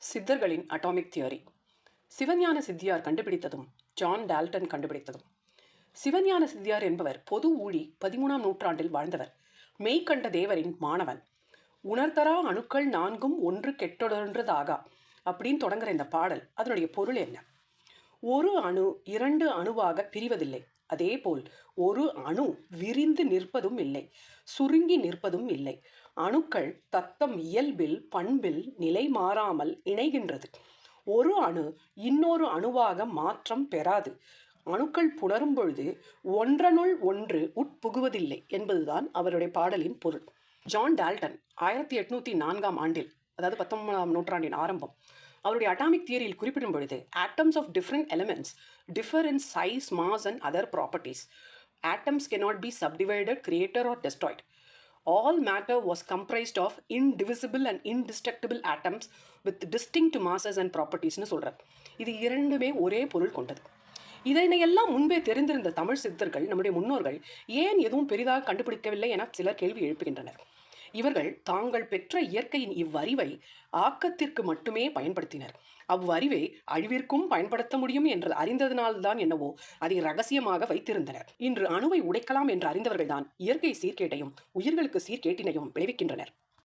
சித்தர்களின் atomic theory. சிவஞான சித்தியார் கண்டுபிடித்ததும் John Dalton கண்டுபிடித்ததும். சிவஞான சித்தியார் என்பவர் பொது ஊழி பதிமூணாம் நூற்றாண்டில் வாழ்ந்தவர். மெய்கண்ட தேவரின் மாணவன். உணர்தரா அணுக்கள் நான்கும் ஒன்று கெட்டொடன்றதாகா அப்படின்னு தொடங்குற இந்த பாடல் அதனுடைய பொருள் என்ன? ஒரு அணு இரண்டு அணுவாக பிரிவதில்லை. அதேபோல் ஒரு அணு விரிந்து நிற்பதும் இல்லை சுருங்கி நிற்பதும் இல்லை. அணுக்கள் தத்தம் இயல்பில் பண்பில் நிலை மாறாமல் இணைகின்றது. ஒரு அணு இன்னொரு அணுவாக மாற்றம் பெறாது. அணுக்கள் புணரும் பொழுது ஒன்றனுள் ஒன்று உட்புகுவதில்லை என்பதுதான் அவருடைய பாடலின் பொருள். ஜான் டால்டன் ஆயிரத்தி எட்நூற்றி நான்காம் ஆண்டில் அதாவது பத்தொன்பதாம் நூற்றாண்டின் ஆரம்பம் அவருடைய அட்டாமிக் தியரியில் குறிப்பிடும் பொழுது atoms of different elements differ in size mass and other properties atoms cannot be subdivided created or destroyed. All matter was comprised of indivisible and indestructible atoms with distinct masses and ப்ராப்பர்ட்டிஸ்னு சொல்கிறார் இது இரண்டுமே ஒரே பொருள் கொண்டது. இதனையெல்லாம் முன்பே தெரிந்திருந்த தமிழ் சித்தர்கள் நம்முடைய முன்னோர்கள் ஏன் எதுவும் பெரிதாக கண்டுபிடிக்கவில்லை என சிலர் கேள்வி எழுப்புகின்றனர். இவர்கள் தாங்கள் பெற்ற இயற்கையின் இவ்வறிவை ஆக்கத்திற்கு மட்டுமே பயன்படுத்தினர். அவ்வறிவை அழிவிற்கும் பயன்படுத்த முடியும் என்று அறிந்ததனால்தான் என்னவோ அதை ரகசியமாக வைத்திருந்தனர். இன்று அணுவை உடைக்கலாம் என்று அறிந்தவர்கள்தான் இயற்கை சீர்கேட்டையும் உயிர்களுக்கு சீர்கேட்டினையும் விளைவிக்கின்றனர்.